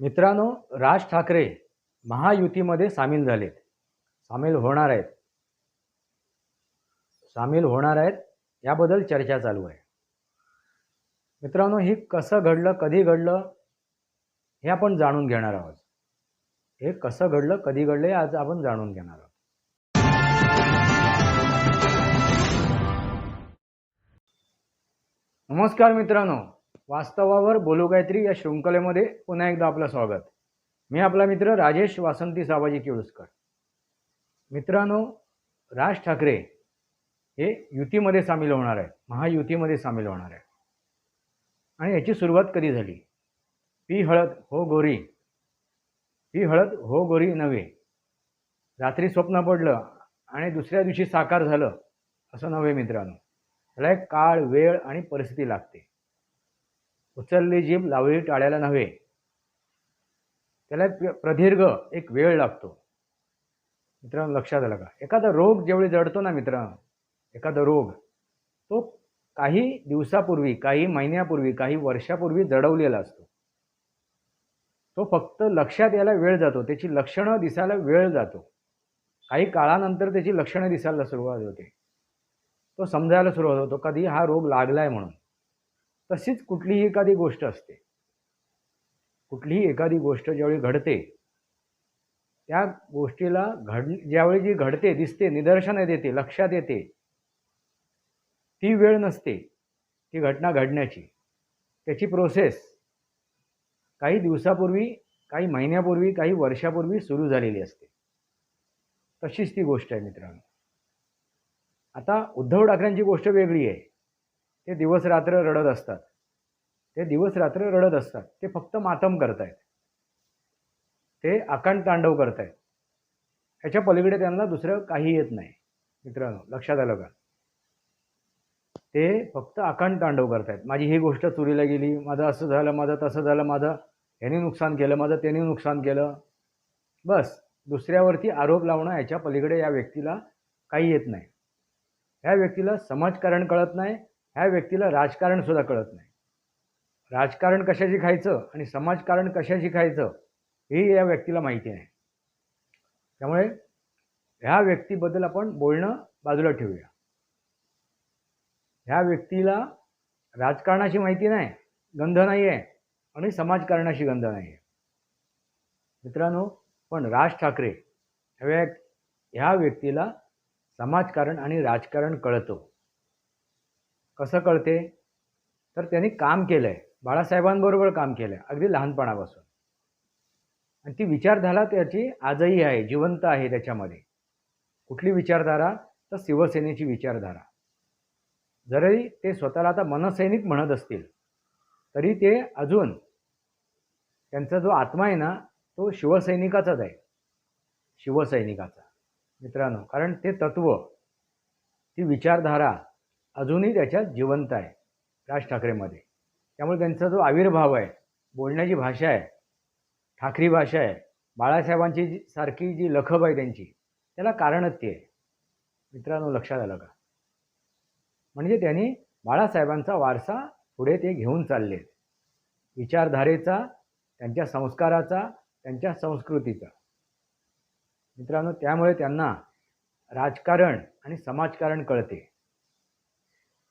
मित्रांनो राज ठाकरे महायुतीमध्ये सामील झालेत. सामील होणार आहेत. सामील होणार आहेत याबद्दल चर्चा चालू आहे. मित्रांनो हे कसं घडलं कधी घडलं हे आपण जाणून घेणार आहोत. हे कसं घडलं कधी घडलं हे आज आपण जाणून घेणार आहोत. नमस्कार मित्रांनो. वास्तवावर बोलू गायत्री या शृंखलेमध्ये पुन्हा एकदा आपलं स्वागत. मी आपला मित्र राजेश वासंती साबाजी केळुसकर. मित्रांनो राज ठाकरे हे युतीमध्ये सामील होणार आहे महायुतीमध्ये सामील होणार आहे आणि याची सुरुवात कधी झाली? पी हळद हो गोरी. पी हळद हो गोरी नव्हे. रात्री स्वप्न पडलं आणि दुसऱ्या दिवशी साकार झालं असं नव्हे मित्रांनो. त्याला एक काळ वेळ आणि परिस्थिती लागते. उचलली जीभ लावली टाळ्याला नव्हे. त्याला एक प्रदीर्घ एक वेळ लागतो. मित्रांनो लक्षात आलं का? एखादा रोग ज्यावेळी जडतो ना मित्रांनो एखादा रोग तो काही दिवसापूर्वी काही महिन्यापूर्वी काही वर्षापूर्वी जडवलेला असतो. तो फक्त लक्षात यायला वेळ जातो. त्याची लक्षणं दिसायला वेळ जातो. काही काळानंतर त्याची लक्षणं दिसायला सुरुवात होते. तो समजायला सुरुवात होतो कधी हा रोग लागलाय म्हणून. तशीच कुठलीही एखादी गोष्ट असते. कुठलीही एखादी गोष्ट ज्यावेळी घडते त्या गोष्टीला घड ज्यावेळी जी घडते दिसते निदर्शनात देते लक्षात येते ती वेळ नसते ती घटना घडण्याची. त्याची प्रोसेस काही दिवसापूर्वी काही महिन्यापूर्वी काही वर्षापूर्वी सुरू झालेली असते. तशीच ती गोष्ट आहे मित्रांनो. आता उद्धव ठाकरेंची गोष्ट वेगळी आहे. ते दिवस रात्र रडत असतात. ते दिवस रात्र रडत असतात. ते फक्त मातम करतायत. ते आकांड तांडव करतायत. ह्याच्या पलीकडे त्यांना दुसरं काही येत नाही. मित्रांनो लक्षात आलं का? ते फक्त आकांड तांडव करतायत. माझी ही गोष्ट चोरीला गेली. माझं असं झालं माझं तसं झालं माझं ह्याने नुकसान केलं माझं त्याने नुकसान केलं. बस दुसऱ्यावरती आरोप लावणं याच्या पलीकडे या व्यक्तीला काही येत नाही. ह्या व्यक्तीला समाजकारण कळत नाही. ह्या व्यक्तीला राजकारणसुद्धा कळत नाही. राजकारण कशाशी खायचं आणि समाजकारण कशाशी खायचं हे या व्यक्तीला माहिती नाही. त्यामुळे ह्या व्यक्तीबद्दल आपण बोलणं बाजूला ठेवूया. ह्या व्यक्तीला राजकारणाची माहिती नाही गंध नाही आहे आणि समाजकारणाशी गंध नाही आहे मित्रांनो पण राज ठाकरे ह्या ह्या व्यक्तीला समाजकारण आणि राजकारण कळतं. कसं कळते? तर त्यांनी काम केलं आहे बाळासाहेबांबरोबर काम केलं आहे अगदी लहानपणापासून. आणि ती विचारधारा त्याची आजही आहे जिवंत आहे त्याच्यामध्ये. कुठली विचारधारा? तर शिवसेनेची विचारधारा. जरी ते स्वतःला आता मनसैनिक म्हणत असतील तरी ते अजून त्यांचा जो आत्मा आहे ना तो शिवसैनिकाचाच आहे. शिवसैनिकाचा. मित्रांनो कारण ते तत्व ती विचारधारा अजूनही त्याच्यात जिवंत आहे राज ठाकरेमध्ये. त्यामुळे त्यांचा जो आविर्भाव आहे बोलण्याची भाषा आहे ठाकरी भाषा आहे बाळासाहेबांची जी सारखी जी लखब आहे त्यांची त्याला कारणच ते आहे. मित्रांनो लक्षात आलं का? म्हणजे त्यांनी बाळासाहेबांचा वारसा पुढे ते घेऊन चाललेत. विचारधारेचा त्यांच्या संस्काराचा त्यांच्या संस्कृतीचा. मित्रांनो त्यामुळे त्यांना राजकारण आणि समाजकारण कळते.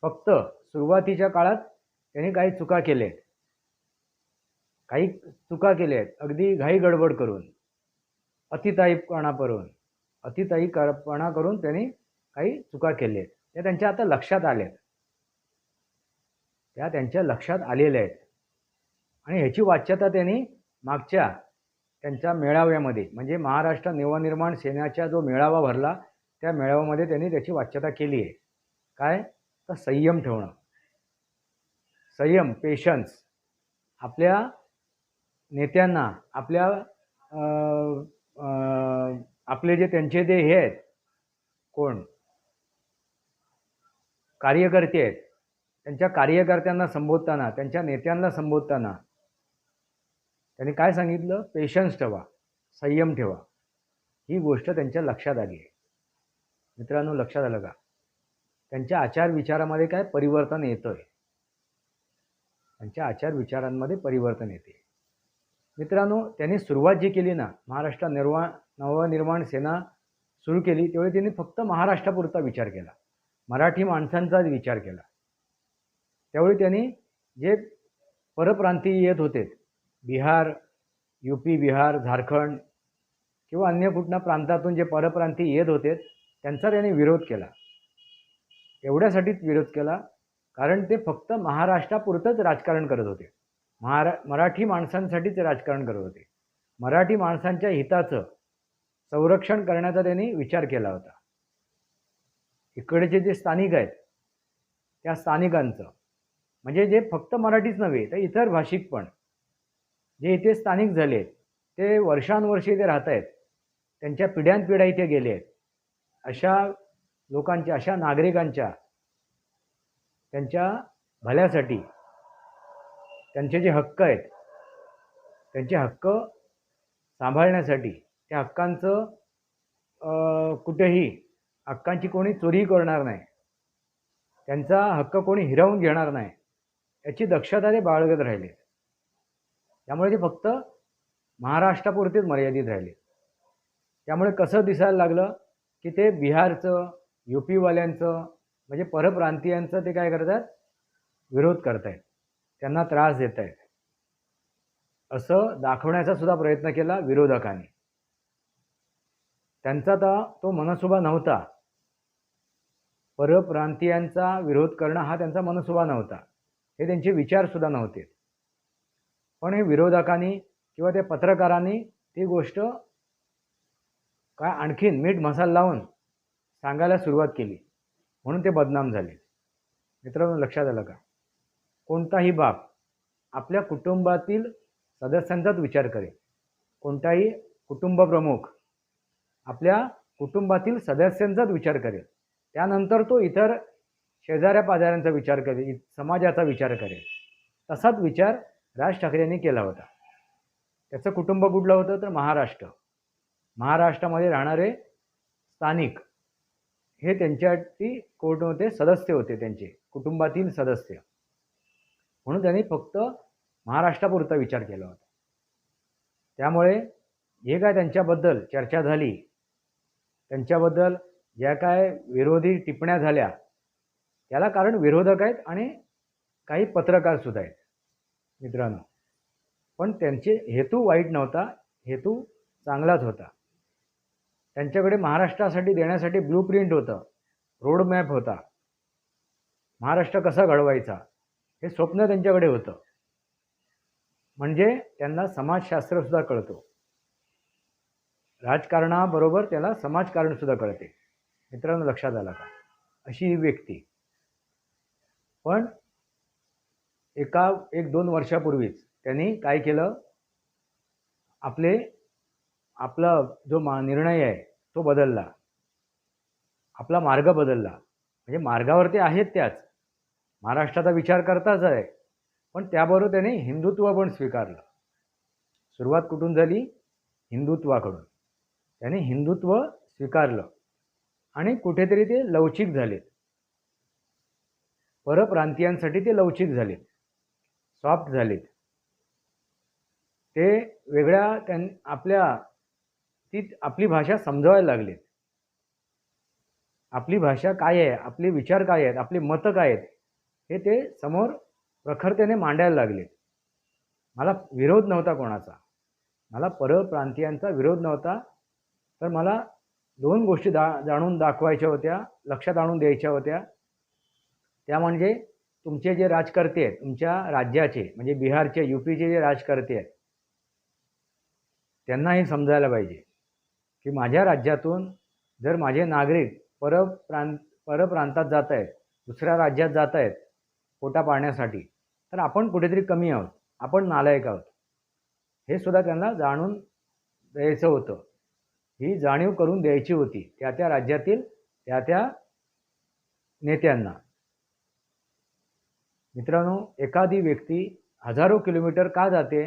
फक्त सुरुवातीच्या काळात त्यांनी काही चुका केल्या. आहेत काही चुका केल्या. आहेत अगदी घाई गडबड करून अतिताईपणा करून अतिताईपणा करून त्यांनी काही चुका केल्या. आहेत त्या त्यांच्या आता लक्षात आल्या. आहेत त्या त्यांच्या लक्षात आलेल्या आहेत. आणि ह्याची वाच्यता त्यांनी मागच्या त्यांच्या मेळाव्यामध्ये म्हणजे महाराष्ट्र नवनिर्माण सेनाचा जो मेळावा भरला त्या मेळाव्यामध्ये त्यांनी त्याची वाच्यता केली आहे. काय? तर संयम ठेवणं. संयम पेशन्स आपल्या नेत्यांना आपल्या आपले जे त्यांचे जे हे आहेत कोण? कार्यकर्ते आहेत. त्यांच्या कार्यकर्त्यांना संबोधताना त्यांच्या नेत्यांना संबोधताना त्यांनी काय सांगितलं? पेशन्स ठेवा संयम ठेवा. ही गोष्ट त्यांच्या लक्षात आली आहे. मित्रांनो लक्षात आलं का? त्यांच्या आचार विचारामध्ये काय परिवर्तन येतं आहे त्यांच्या आचार विचारांमध्ये परिवर्तन येते. मित्रांनो त्यांनी सुरुवात जी केली ना महाराष्ट्र निर्वा नवनिर्माण सेना सुरू केली त्यावेळी त्यांनी फक्त महाराष्ट्रापुरता विचार केला. मराठी माणसांचाच विचार केला. त्यावेळी त्यांनी जे परप्रांतीय येत होते बिहार यू पी बिहार झारखंड किंवा अन्य कुठल्या प्रांतातून जे परप्रांती येत होते त्यांचा त्यांनी विरोध केला. एवढ्यासाठीच विरोध केला कारण ते फक्त महाराष्ट्रापुरतंच राजकारण करत होते. महारा मराठी माणसांसाठीच राजकारण करत होते. मराठी माणसांच्या हिताचं संरक्षण करण्याचा त्यांनी विचार केला होता. इकडचे जे स्थानिक आहेत त्या स्थानिकांचं म्हणजे जे फक्त मराठीच नव्हे तर इतर भाषिक पण जे इथे स्थानिक झाले आहेत ते वर्षानुवर्षे इथे राहत आहेत त्यांच्या पिढ्यानपिढ्या इथे गेले आहेत अशा लोकांच्या अशा नागरिकांच्या त्यांच्या भल्यासाठी त्यांचे जे हक्क आहेत त्यांचे हक्क सांभाळण्यासाठी त्या हक्कांचं कुठेही हक्कांची कोणी चोरी करणार नाही. त्यांचा हक्क कोणी हिरावून घेणार नाही याची दक्षता ते बाळगत राहिले. त्यामुळे ते फक्त महाराष्ट्रापुरतेच मर्यादित राहिले. त्यामुळे कसं दिसायला लागलं की ते बिहारचं यू पीवाल्यांचं म्हणजे परप्रांतीयांचं ते काय करतात? विरोध करतायत. त्यांना त्रास देत आहेत असं दाखवण्याचा सुद्धा प्रयत्न केला विरोधकांनी. त्यांचा तर तो मनसुबा नव्हता. परप्रांतीयांचा विरोध करणं हा त्यांचा मनसुबा नव्हता. हे त्यांचे विचारसुद्धा नव्हते. पण हे विरोधकांनी किंवा त्या पत्रकारांनी ती गोष्ट काय आणखीन मीठ मसाला लावून सांगायला सुरुवात केली. म्हणून ते बदनाम झाले. मित्रांनो लक्षात आलं का? कोणताही बाप आपल्या कुटुंबातील सदस्यांचाच विचार करेल. कोणताही कुटुंबप्रमुख आपल्या कुटुंबातील सदस्यांचाच विचार करेल. त्यानंतर तो इतर शेजाऱ्या पाजाऱ्यांचा विचार करेल इ- समाजाचा विचार करेल. तसाच विचार राज ठाकरे यांनी केला होता. त्याचं कुटुंब कुठलं होतं तर महाराष्ट्र. महाराष्ट्रामध्ये राहणारे स्थानिक हे त्यांच्यासाठी कोण होते सदस्य होते त्यांचे कुटुंबातील सदस्य. म्हणून त्यांनी फक्त महाराष्ट्रापुरता विचार केला होता. त्यामुळे जे काय त्यांच्याबद्दल चर्चा झाली? त्यांच्याबद्दल ज्या काय विरोधी टिप्पण्या झाल्या? त्याला कारण विरोधक आहेत आणि काही पत्रकारसुद्धा आहेत मित्रांनो. पण त्यांचे हेतू वाईट नव्हता हेतू चांगलाच होता. त्यांच्याकडे महाराष्ट्रासाठी देण्यासाठी ब्लू प्रिंट होतं. रोड मॅप होता. महाराष्ट्र कसा घडवायचा? हे स्वप्न त्यांच्याकडे होतं. म्हणजे त्यांना समाजशास्त्रसुद्धा कळतो. राजकारणाबरोबर त्याला समाजकारणसुद्धा कळते. मित्रांनो लक्षात आला का? अशी ही व्यक्ती. पण एका एक दोन वर्षापूर्वीच त्यांनी काय केलं? आपले आपला जो मा निर्णय आहे तो बदलला. आपला मार्ग बदलला. म्हणजे मार्गावर ते आहेत त्याच. महाराष्ट्राचा विचार करताच आहे. पण त्याबरोबर त्याने हिंदुत्व पण स्वीकारलं. सुरुवात कुठून झाली? हिंदुत्वाकडून. त्याने हिंदुत्व स्वीकारलं. आणि कुठेतरी ते लवचिक झालेत. परप्रांतीयांसाठी ते लवचिक झालेत. सॉफ्ट झालेत. ते वेगळ्या त्यां आपल्या ती आपली भाषा समजवायला लागलीत आपली भाषा काय आहे? आपले विचार काय आहेत? आपली मतं काय आहेत? हे ते समोर प्रखरतेने मांडायला लागले. मला विरोध नव्हता कोणाचा. मला परप्रांतीयांचा विरोध नव्हता. तर मला दोन गोष्टी दा जाणून दाखवायच्या होत्या लक्षात आणून द्यायच्या होत्या. त्या म्हणजे तुमचे जे राजकर्ते आहेत तुमच्या राज्याचे म्हणजे बिहारचे यू पीचे जे राजकर्ते आहेत त्यांना हे समजायला पाहिजे. की माझ्या राज्यातून जर माझे नागरिक परप्रांत परप्रांतात जात आहेत दुसऱ्या राज्यात जात आहेत पोटा पाळण्यासाठी तर आपण कुठेतरी कमी आहोत. आपण नालायक आहोत. हे सुद्धा त्यांना जाणून द्यायचं होतं. ही जाणीव करून द्यायची होती त्या त्या राज्यातील त्या त्या नेत्यांना. मित्रांनो एखादी व्यक्ती हजारो किलोमीटर का जाते?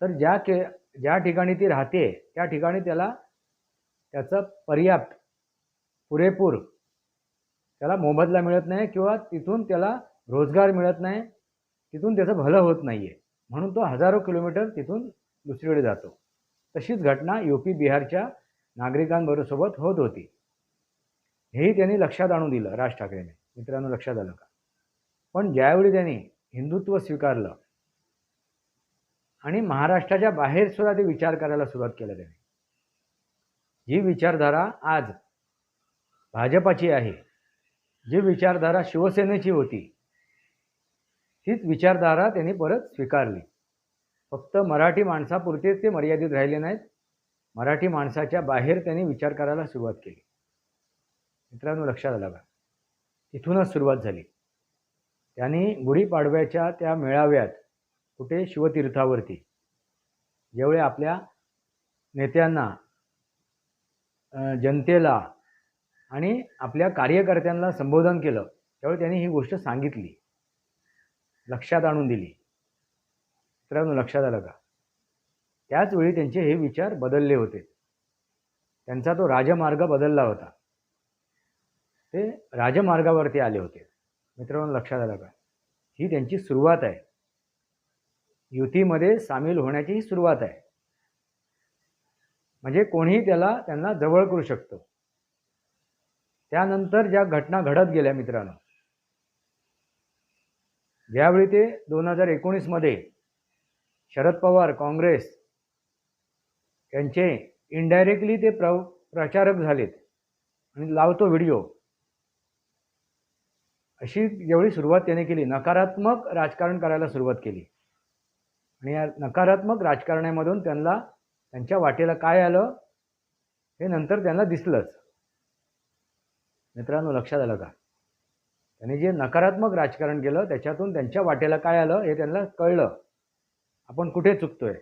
तर ज्या के ज्या ठिकाणी ती राहते त्या ठिकाणी त्याला त्याचं पर्याप्त पुरेपूर त्याला मोबदला मिळत नाही किंवा तिथून त्याला रोजगार मिळत नाही तिथून त्याचं भलं होत नाही आहे म्हणून तो हजारो किलोमीटर तिथून दुसरीकडे जातो. तशीच घटना यू पी बिहारच्या नागरिकांबरोबरसोबत होत होती. हेही त्यांनी लक्षात आणून दिलं राज ठाकरेने. मित्रांनो लक्षात आलं का? पण ज्यावेळी त्यांनी हिंदुत्व स्वीकारलं आणि महाराष्ट्राच्या बाहेर सुद्धा ते विचार करायला सुरुवात केलं त्याने. जी विचारधारा आज भाजपाची आहे जी विचारधारा शिवसेनेची होती तीच विचारधारा त्यांनी परत स्वीकारली. फक्त मराठी माणसापुरतेच ते मर्यादित राहिले नाहीत. मराठी माणसाच्या बाहेर त्यांनी विचार करायला सुरुवात केली. मित्रांनो लक्षात आलं का? तिथूनच सुरुवात झाली. त्यांनी गुढीपाडव्याच्या त्या मेळाव्यात कुठे? शिवतीर्थावरती. ज्यावेळी आपल्या नेत्यांना जनतेला आणि आपल्या कार्यकर्त्यांना संबोधन केलं त्यावेळी त्यांनी ही गोष्ट सांगितली. लक्षात आणून दिली. मित्रांनो लक्षात आलं का? त्याचवेळी त्यांचे हे विचार बदलले होते. त्यांचा तो राजमार्ग बदलला होता. ते राजमार्गावरती आले होते. मित्रांनो लक्षात आलं का? ही त्यांची सुरुवात आहे. युतीमध्ये सामील होण्याची ही सुरुवात आहे. म्हणजे कोणीही त्याला त्यांना जवळ करू शकतो. त्यानंतर ज्या घटना घडत गेल्या मित्रांनो ज्यावेळी ते दोन हजार एकोणीसमध्ये शरद पवार काँग्रेस यांचे इनडायरेक्टली ते प्र प्रचारक झालेत आणि लावतो व्हिडिओ अशी जेवढी सुरुवात त्याने केली. नकारात्मक राजकारण करायला सुरुवात केली. आणि या नकारात्मक राजकारण्यामधून त्यांना त्यांच्या वाटेला काय आलं हे नंतर त्यांना दिसलंच. मित्रांनो लक्षात आलं का? त्यांनी जे नकारात्मक राजकारण केलं त्याच्यातून त्यांच्या वाटेला काय आलं हे त्यांना कळलं. आपण कुठे चुकतोय?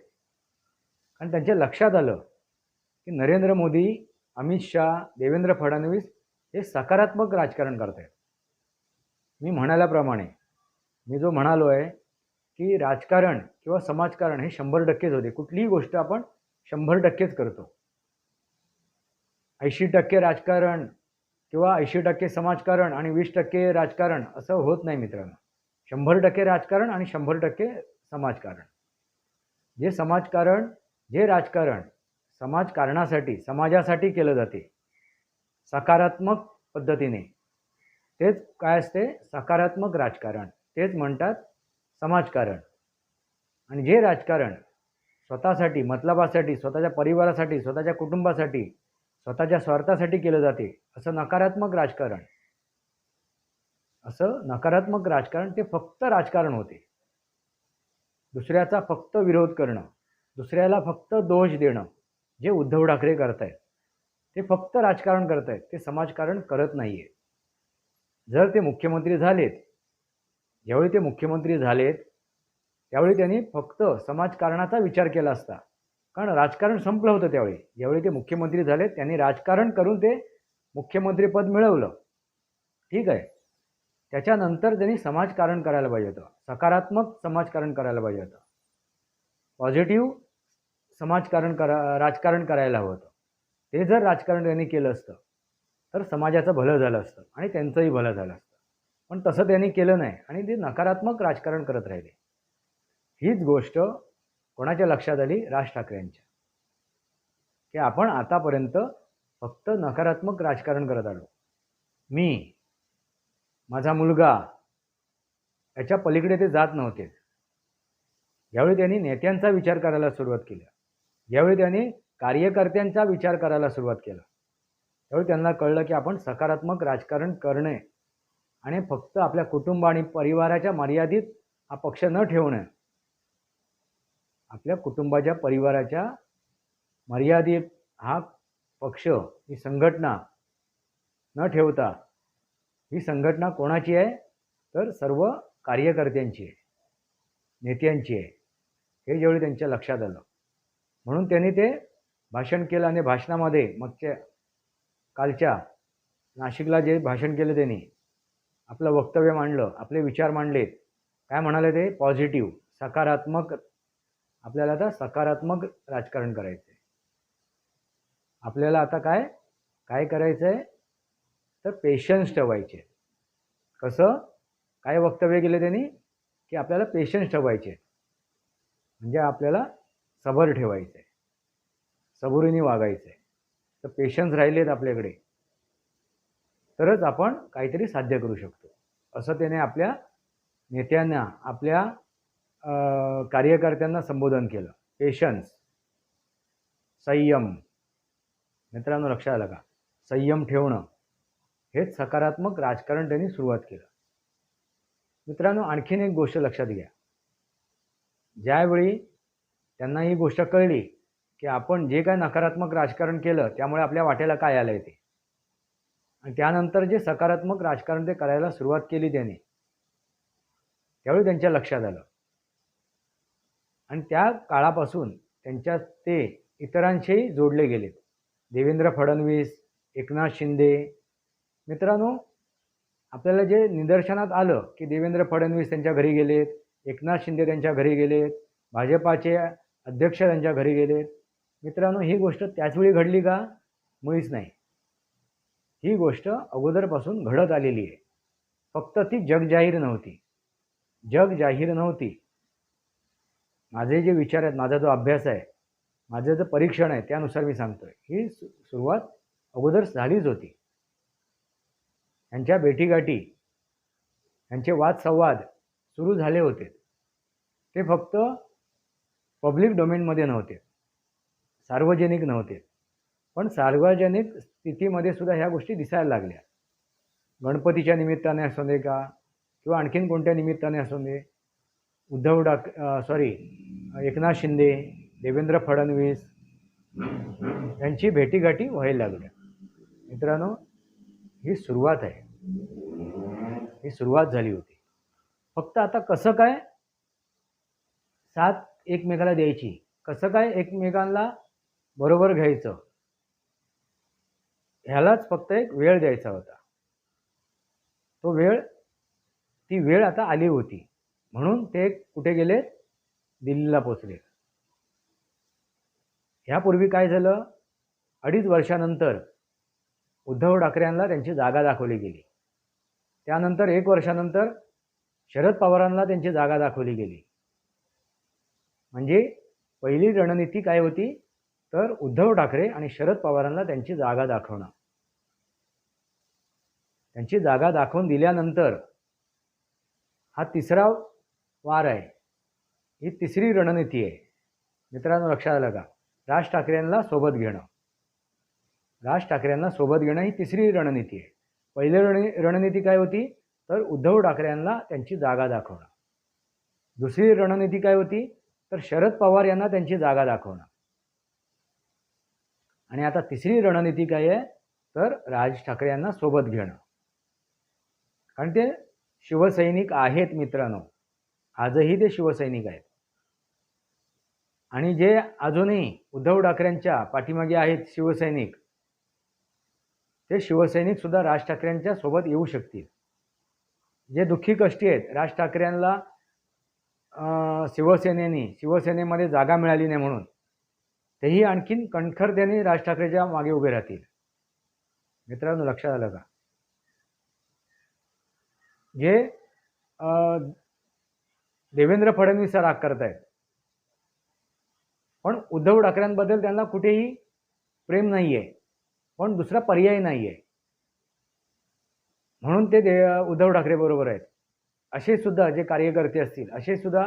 आणि त्यांच्या लक्षात आलं की नरेंद्र मोदी अमित शहा देवेंद्र फडणवीस हे सकारात्मक राजकारण करत आहेत मी म्हणाल्याप्रमाणे मी जो म्हणालो आहे की राजकारण किंवा समाजकारण हे शंभर टक्केच होते. कुठलीही गोष्ट आपण शंभर टक्केच करतो. ऐंशी टक्के राजकारण किंवा ऐंशी टक्के समाजकारण आणि वीस टक्के राजकारण असं होत नाही मित्रांनो. शंभर टक्के राजकारण आणि शंभर टक्के समाजकारण. जे समाजकारण जे राजकारण समाजकारणासाठी समाजासाठी केलं जाते सकारात्मक पद्धतीने तेच काय असते? सकारात्मक राजकारण. तेच म्हणतात समाजकारण आणि जे राजकारण स्वतःसाठी मतलबासाठी स्वतःच्या परिवारासाठी स्वतःच्या कुटुंबासाठी स्वतःच्या स्वार्थासाठी केलं जाते असं नकारात्मक राजकारण. असं नकारात्मक राजकारण ते फक्त राजकारण होते. दुसऱ्याचा फक्त विरोध करणं दुसऱ्याला फक्त दोष देणं जे उद्धव ठाकरे करत आहेत ते फक्त राजकारण करत आहेत ते समाजकारण करत नाही आहे जर ते मुख्यमंत्री झालेत ज्यावेळी ते मुख्यमंत्री झालेत त्यावेळी त्यांनी फक्त समाजकारणाचा विचार केला असता. कारण राजकारण संपलं होतं त्यावेळी. ज्यावेळी ते मुख्यमंत्री झाले त्यांनी राजकारण करून ते मुख्यमंत्रीपद मिळवलं. ठीक आहे. त्याच्यानंतर त्यांनी समाजकारण करायला पाहिजे होतं. सकारात्मक समाजकारण करायला पाहिजे होतं. पॉझिटिव्ह समाजकारण करा राजकारण करायला हवं होतं. ते जर राजकारण त्यांनी केलं असतं तर समाजाचं भलं झालं असतं आणि त्यांचंही भलं झालं असतं. पण तसं त्यांनी केलं नाही आणि ते नकारात्मक राजकारण करत राहिले. हीच गोष्ट कोणाच्या लक्षात आली? राज ठाकरेंच्या की आपण आतापर्यंत फक्त नकारात्मक राजकारण करत आलो. मी माझा मुलगा याच्या पलीकडे ते जात नव्हते. यावेळी त्यांनी नेत्यांचा विचार करायला सुरुवात केली. यावेळी त्यांनी कार्यकर्त्यांचा विचार करायला सुरुवात केला. त्यावेळी त्यांना कळलं की आपण सकारात्मक राजकारण करणे आणि फक्त आपल्या कुटुंब आणि परिवाराच्या मर्यादित हा पक्ष न ठेवणं. आपल्या कुटुंबाच्या परिवाराच्या मर्यादित हा पक्ष ही संघटना न ठेवता ही संघटना कोणाची आहे? तर सर्व कार्यकर्त्यांची आहे नेत्यांची आहे. हे जेवढी त्यांच्या लक्षात आलं. म्हणून त्यांनी ते भाषण केलं आणि भाषणामध्ये मागच्या कालच्या नाशिकला जे भाषण केलं त्यांनी आपलं वक्तव्य मांडलं आपले विचार मांडले काय म्हणाले ते? पॉझिटिव्ह सकारात्मक आपल्याला आता सकारात्मक राजकारण करायचं आहे आपल्याला आता काय? काय करायचं आहे तर पेशन्स ठेवायचे कसं? काय वक्तव्य केले त्यांनी? की आपल्याला पेशन्स ठेवायचे म्हणजे आपल्याला सबर ठेवायचं आहे सबुरीने वागायचं आहे तर पेशन्स राहिलेत आपल्याकडे. तरच आपण काहीतरी साध्य करू शकतो. असं त्याने आपल्या नेत्यांना आपल्या अं, कार्यकर्त्यांना संबोधन केलं. पेशन्स संयम. मित्रांनो लक्षात आलं का? संयम ठेवणं. हेच सकारात्मक राजकारण त्यांनी सुरुवात केलं. मित्रांनो आणखीन एक गोष्ट लक्षात घ्या. ज्यावेळी त्यांना ही गोष्ट कळली की आपण जे काय नकारात्मक राजकारण केलं त्यामुळे आपल्या वाटेला काय आलं आहे ते. आणि त्यानंतर जे सकारात्मक राजकारण ते करायला सुरुवात केली त्याने त्यावेळी त्यांच्या लक्षात आलं. आणि त्या काळापासून त्यांच्या ते इतरांशीही जोडले गेलेत. देवेंद्र फडणवीस एकनाथ शिंदे. मित्रांनो आपल्याला जे निदर्शनात आलं की देवेंद्र फडणवीस त्यांच्या घरी गेलेत एकनाथ शिंदे त्यांच्या घरी गेलेत भाजपाचे अध्यक्ष त्यांच्या घरी गेलेत. मित्रांनो ही गोष्ट त्याचवेळी घडली का? मुळीच नाही. ही गोष्ट अगोदरपासून घडत आलेली आहे. फक्त ती जगजाहीर नव्हती. जग जाहीर नव्हती. माझे जे विचार आहेत माझा जो अभ्यास आहे माझं जे परीक्षण आहे त्यानुसार मी सांगतोय. ही सुरुवात अगोदर झालीच होती. यांच्या भेटीगाठी यांचे वादसंवाद सुरू झाले होते. ते फक्त पब्लिक डोमेनमध्ये नव्हते. सार्वजनिक नव्हते. पण सार्वजनिक स्थितीमध्ये सुद्धा ह्या गोष्टी दिसायला लागल्या. गणपतीच्या निमित्ताने असू दे का किंवा आणखीन कोणत्या निमित्ताने असू दे उद्धव डाक सॉरी एकनाथ शिंदे देवेंद्र फडणवीस यांची भेटीगाठी व्हायला लागल्या. मित्रांनो ही सुरुवात आहे. ही सुरुवात झाली होती. फक्त आता कसं काय साथ एकमेकाला द्यायची? कसं काय एकमेकांना बरोबर घ्यायचं? ह्यालाच फक्त एक वेळ द्यायचा होता. तो वेळ ती वेळ आता आली होती. म्हणून ते कुठे गेले? दिल्लीला पोचले ह्यापूर्वी काय झालं? अडीच वर्षानंतर उद्धव ठाकरेंना त्यांची जागा दाखवली गेली. त्यानंतर एक वर्षानंतर शरद पवारांना त्यांची जागा दाखवली गेली. म्हणजे पहिली रणनीती काय होती? तर उद्धव ठाकरे आणि शरद पवारांना त्यांची जागा दाखवणं. त्यांची जागा दाखवून दिल्यानंतर हा तिसरा वार आहे. ही तिसरी रणनीती आहे. मित्रांनो लक्षात आलं का? राज ठाकरेंना सोबत घेणं. राज ठाकरेंना सोबत घेणं ही तिसरी रणनीती आहे. पहिली रण रणनीती काय होती? तर उद्धव ठाकरेंना त्यांची जागा दाखवणं. दुसरी रणनीती काय होती? तर शरद पवार यांना त्यांची जागा दाखवणं. आणि आता तिसरी रणनीती काय आहे? तर राज ठाकरे यांना सोबत घेणं. कारण ते शिवसैनिक आहेत मित्रांनो. आजही ते शिवसैनिक आहेत. आणि जे अजूनही उद्धव ठाकरेंच्या पाठीमागे आहेत शिवसैनिक ते शिवसैनिक सुद्धा राज ठाकरेंच्या सोबत येऊ शकतील. जे दुःखी कष्टी आहेत राज ठाकरेंना शिवसेनेने शिवसेनेमध्ये जागा मिळाली नाही म्हणून तेही आणखीन कणखरतेने राज ठाकरेच्या मागे उभे राहतील. मित्रांनो लक्षात आलं का? जे देवेंद्र फडणवीस राग करतायत. पण उद्धव ठाकरेंबद्दल त्यांना कुठेही प्रेम नाही आहे पण दुसरा पर्याय नाही आहे म्हणून ते दे उद्धव ठाकरे बरोबर आहेत. असे सुद्धा जे कार्यकर्ते असतील असे सुद्धा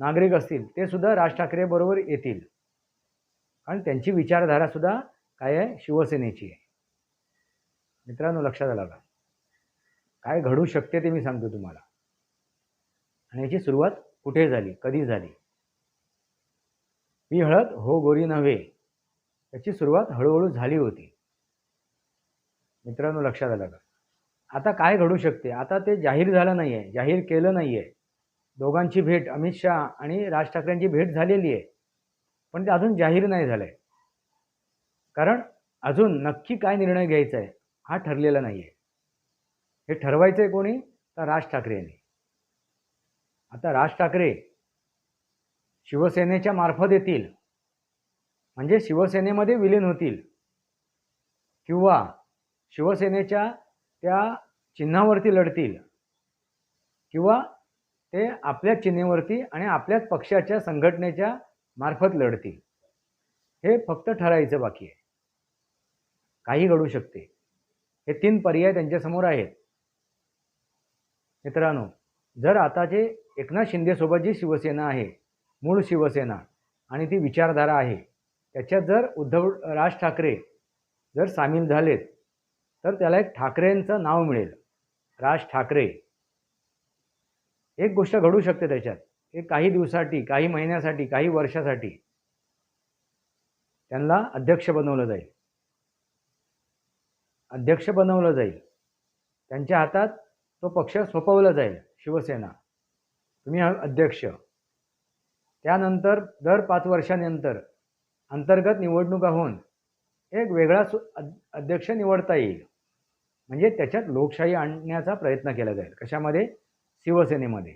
नागरिक असतील ते सुद्धा राज ठाकरे बरोबर येतील. कारण त्यांची विचारधारा सुद्धा काय आहे? शिवसेनेची आहे. मित्रांनो लक्षात आलं का? काय घडू शकते ते मी सांगतो तुम्हाला. आणि याची सुरुवात कुठे झाली? कधी झाली? ही हळद? हो गोरी नव्हे. याची सुरुवात हळूहळू झाली होती. मित्रांनो लक्षात आलं का? आता काय घडू शकते? आता ते जाहीर झालं नाही आहे जाहीर केलं नाही आहे दोघांची भेट अमित शहा आणि राज ठाकरेंची भेट झालेली आहे. पण ते अजून जाहीर नाही झालं आहे कारण अजून नक्की काय निर्णय घ्यायचा आहे हा ठरलेला नाही आहे हे ठरवायचं आहे कोणी? तर राज ठाकरे यांनी. आता राज ठाकरे शिवसेनेच्या मार्फत येतील. म्हणजे शिवसेनेमध्ये विलीन होतील. किंवा शिवसेनेच्या त्या चिन्हावरती लढतील. किंवा ते आपल्या चिन्हेवरती आणि आपल्याच पक्षाच्या संघटनेच्या मार्फत लढतील. हे फक्त ठरायचं बाकी आहे. काही घडू शकते. हे तीन पर्याय त्यांच्यासमोर आहेत. मित्रांनो जर आताचे एकनाथ शिंदेसोबत जी शिवसेना आहे मूळ शिवसेना आणि ती विचारधारा आहे त्याच्यात जर उद्धव राज ठाकरे जर सामील झालेत तर त्याला एक ठाकरेंचं नाव मिळेल. राज ठाकरे. एक गोष्ट घडू शकते त्याच्यात एक काही दिवसासाठी काही महिन्यासाठी काही वर्षासाठी त्यांना अध्यक्ष बनवलं जाईल. अध्यक्ष बनवलं जाईल. त्यांच्या हातात तो पक्ष सोपवला जाईल शिवसेना. तुम्ही अध्यक्ष. त्यानंतर दर पाच वर्षानंतर अंतर्गत निवडणुका होऊन एक वेगळा सु अध्यक्ष निवडता येईल. म्हणजे त्याच्यात लोकशाही आणण्याचा प्रयत्न केला जाईल. कशामध्ये? शिवसेनेमध्ये.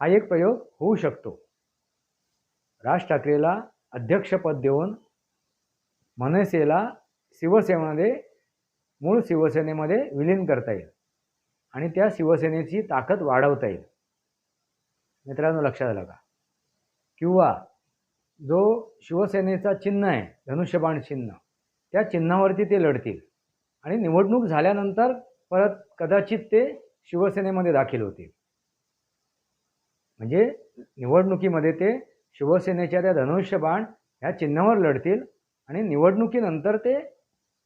हा एक प्रयोग होऊ शकतो. राज ठाकरेला अध्यक्षपद देऊन मनसेला शिवसेनेमध्ये मूळ शिवसेनेमध्ये विलीन करता येईल. आणि त्या शिवसेनेची ताकद वाढवता येईल. मित्रांनो लक्षात आलं का किंवा जो शिवसेनेचा चिन्ह आहे धनुष्यबाण चिन्ह त्या चिन्हावरती ते लढतील. आणि निवडणूक झाल्यानंतर परत कदाचित ते शिवसेनेमध्ये दाखल होतील. म्हणजे निवडणुकीमध्ये ते शिवसेनेच्या त्या धनुष्यबाण ह्या चिन्हावर लढतील आणि निवडणुकीनंतर ते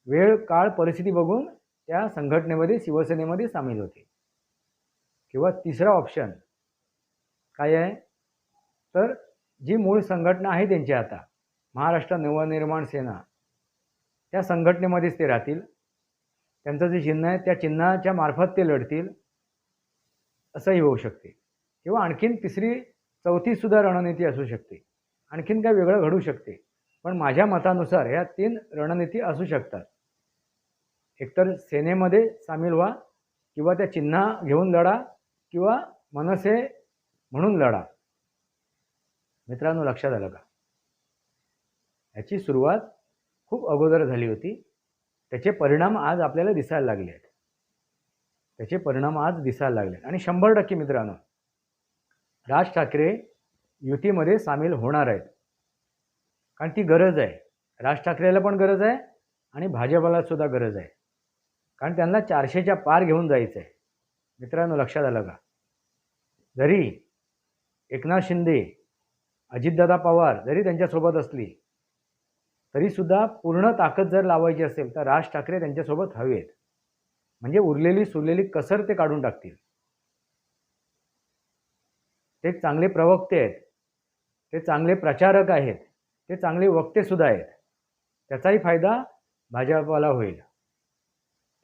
वेळ काळ परिस्थिती बघून त्या संघटनेमध्ये शिवसेनेमध्ये सामील होते. किंवा तिसरा ऑप्शन काय आहे? तर जी मूळ संघटना आहे त्यांची आता महाराष्ट्र नवनिर्माण सेना त्या संघटनेमध्येच ते राहतील. त्यांचं जे चिन्ह आहे त्या चिन्हाच्या मार्फत ते लढतील. असंही होऊ शकते. किंवा आणखीन तिसरी चौथीसुद्धा रणनीती असू शकते. आणखीन काय वेगळं घडू शकते. पण माझ्या मतानुसार ह्या तीन रणनीती असू शकतात. एकतर सेनेमध्ये सामील व्हा किंवा त्या चिन्हा घेऊन लढा किंवा मनसे म्हणून लढा. मित्रांनो लक्षात आलं का? ह्याची सुरुवात खूप अगोदर झाली होती. त्याचे परिणाम आज आपल्याला दिसायला लागले आहेत. त्याचे परिणाम आज दिसायला लागले आहेत. आणि शंभर टक्के मित्रांनो राज ठाकरे युतीमध्ये सामील होणार आहेत. कारण ती गरज आहे. राज ठाकरेला पण गरज आहे आणि भाजपाला सुद्धा गरज आहे. कारण त्यांना चारशेच्या पार घेऊन जायचं आहे मित्रांनो लक्षात आलं का? जरी एकनाथ शिंदे अजितदादा पवार जरी त्यांच्यासोबत असली तरीसुद्धा पूर्ण ताकद जर लावायची असेल तर राज ठाकरे त्यांच्यासोबत हवेत. म्हणजे उरलेली सुरलेली कसर ते काढून टाकतील. ते चांगले प्रवक्ते आहेत. ते चांगले प्रचारक आहेत. ते चांगले वक्तेसुद्धा आहेत. त्याचाही फायदा भाजपाला होईल.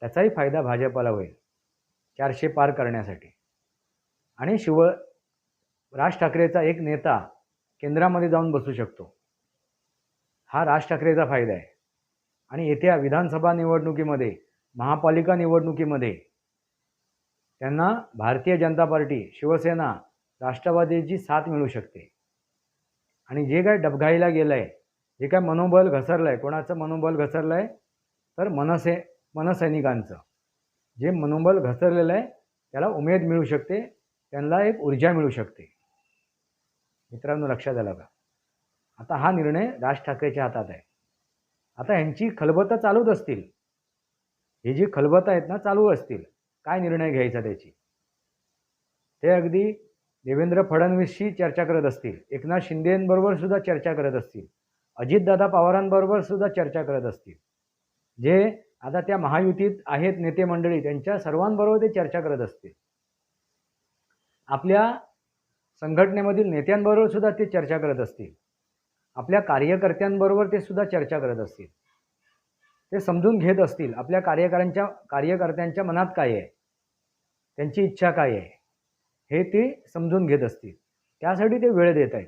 त्याचाही फायदा भाजपाला होईल. चारशे पार करण्यासाठी. आणि शिव राज ठाकरेचा एक नेता केंद्रामध्ये जाऊन बसू शकतो. हा राज ठाकरेचा फायदा आहे. आणि येत्या विधानसभा निवडणुकीमध्ये महापालिका निवडणुकीमध्ये त्यांना भारतीय जनता पार्टी शिवसेना राष्ट्रवादीची साथ मिळू शकते. आणि जे काय डबघाईला गेलं आहे जे काय मनोबल घसरलं आहे कोणाचं मनोबल घसरलं आहे तर मनसे मनसैनिकांचं. जे मनोबल घसरलेलं आहे त्याला उमेद मिळू शकते त्यांना एक ऊर्जा मिळू शकते. मित्रांनो लक्षात आलं का? आता हा निर्णय राज ठाकरेच्या हातात आहे. आता ह्यांची खलबतं चालूच असतील. ही जी खलबतं आहेत ना चालू असतील. काय निर्णय घ्यायचा त्याची? ते अगदी देवेंद्र फडणवीसशी चर्चा करत असतील. एकनाथ शिंदेबरोबर सुद्धा चर्चा करत असतील. अजितदादा पवारांबरोबर सुद्धा चर्चा करत असतील. जे आता त्या महायुतीत आहेत नेते मंडळी त्यांच्या सर्वांबरोबर ते चर्चा करत असतील आपल्या संघटनेमधील नेत्यांबरोबर सुद्धा ते चर्चा करत असतील आपल्या कार्यकर्त्यांबरोबर ते सुद्धा चर्चा करत असतील ते समजून घेत असतील आपल्या कार्यकर्त्यांच्या कार्यकर्त्यांच्या मनात काय आहे? त्यांची इच्छा काय आहे? हे ते समजून घेत असतील. त्यासाठी ते वेळ देत आहेत.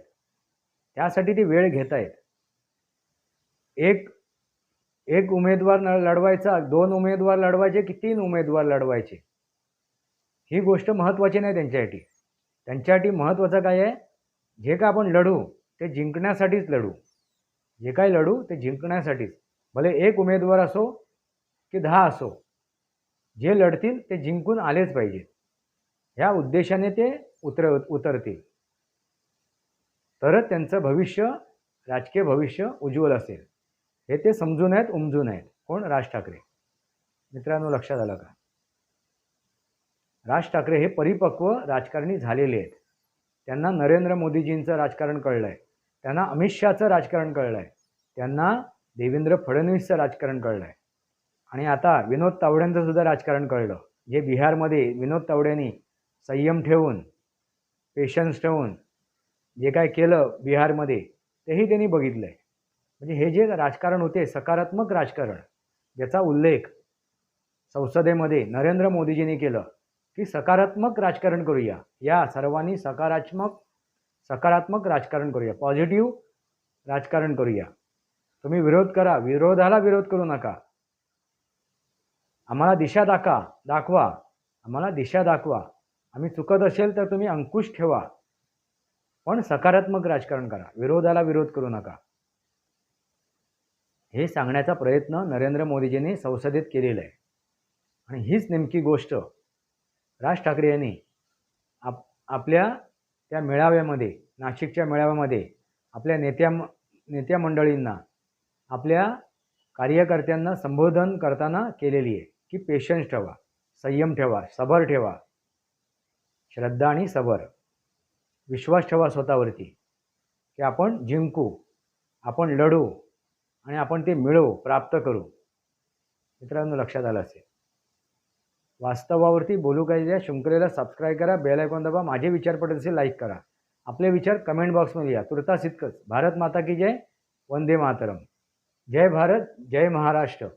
त्यासाठी ते वेळ घेत आहेत. एक एक उमेदवार न लढवायचा दोन उमेदवार लढवायचे की तीन उमेदवार लढवायचे? ही गोष्ट महत्त्वाची नाही त्यांच्यासाठी. त्यांच्यासाठी महत्त्वाचं काय आहे? जे काय आपण लढू ते जिंकण्यासाठीच लढू. जे काय लढू ते जिंकण्यासाठीच. भले एक उमेदवार असो की दहा असो जे लढतील ते जिंकून आलेच पाहिजे. ह्या उद्देशाने ते उतर उतरतील. तरच त्यांचं भविष्य राजकीय भविष्य उज्ज्वल असेल. हे ते समजून आहेत उमजून आहेत. कोण? राज ठाकरे. मित्रांनो लक्षात आलं का? राज ठाकरे हे परिपक्व राजकारणी झालेले आहेत. त्यांना नरेंद्र मोदीजींचं राजकारण कळलं आहे त्यांना अमित शहाचं राजकारण कळलं आहे त्यांना देवेंद्र फडणवीसचं राजकारण कळलं आहे आणि आता विनोद तावड्यांचं सुद्धा राजकारण कळलं. जे बिहारमध्ये विनोद तावड्यांनी संयम ठेवून पेशन्स ठेवून जे काय केलं बिहारमध्ये तेही त्यांनी बघितलं आहे म्हणजे हे जे राजकारण होते सकारात्मक राजकारण ज्याचा उल्लेख संसदेमध्ये नरेंद्र मोदीजींनी केलं की सकारात्मक राजकारण करूया. या सर्वांनी सकारात्मक सकारात्मक राजकारण करूया. पॉझिटिव्ह राजकारण करूया. तुम्ही विरोध करा. विरोधाला विरोध करू नका. आम्हाला दिशा दाखवा दाखवा. आम्हाला दिशा दाखवा. आम्ही चुकत असेल तर तुम्ही अंकुश ठेवा. पण सकारात्मक राजकारण करा. विरोधाला विरोध करू नका. हे सांगण्याचा प्रयत्न नरेंद्र मोदीजींनी संसदेत केलेला आहे. आणि हीच नेमकी गोष्ट राज ठाकरे यांनी आप आपल्या त्या मेळाव्यामध्ये नाशिकच्या मेळाव्यामध्ये आपल्या नेत्या नेत्या मंडळींना आपल्या कार्यकर्त्यांना संबोधन करताना केलेली आहे की पेशन्स ठेवा संयम ठेवा सबर ठेवा. श्रद्धा आणि सबर. विश्वास ठेवा स्वतःवरती. की आपण जिंकू आपण लढू आणि आपण ते मिळवू प्राप्त करू. मित्रांनो लक्षात आलं असेल. वास्तवावरती बोलू काही या शृंखलेला सबस्क्राईब करा बेल आयकॉन दाबा माझे विचार पडत असेल लाईक करा. आपले विचार कमेंट बॉक्समध्ये या. तुर्तास इतकंच. भारत माता की जय वंदे मातरम. जय भारत जय महाराष्ट्र.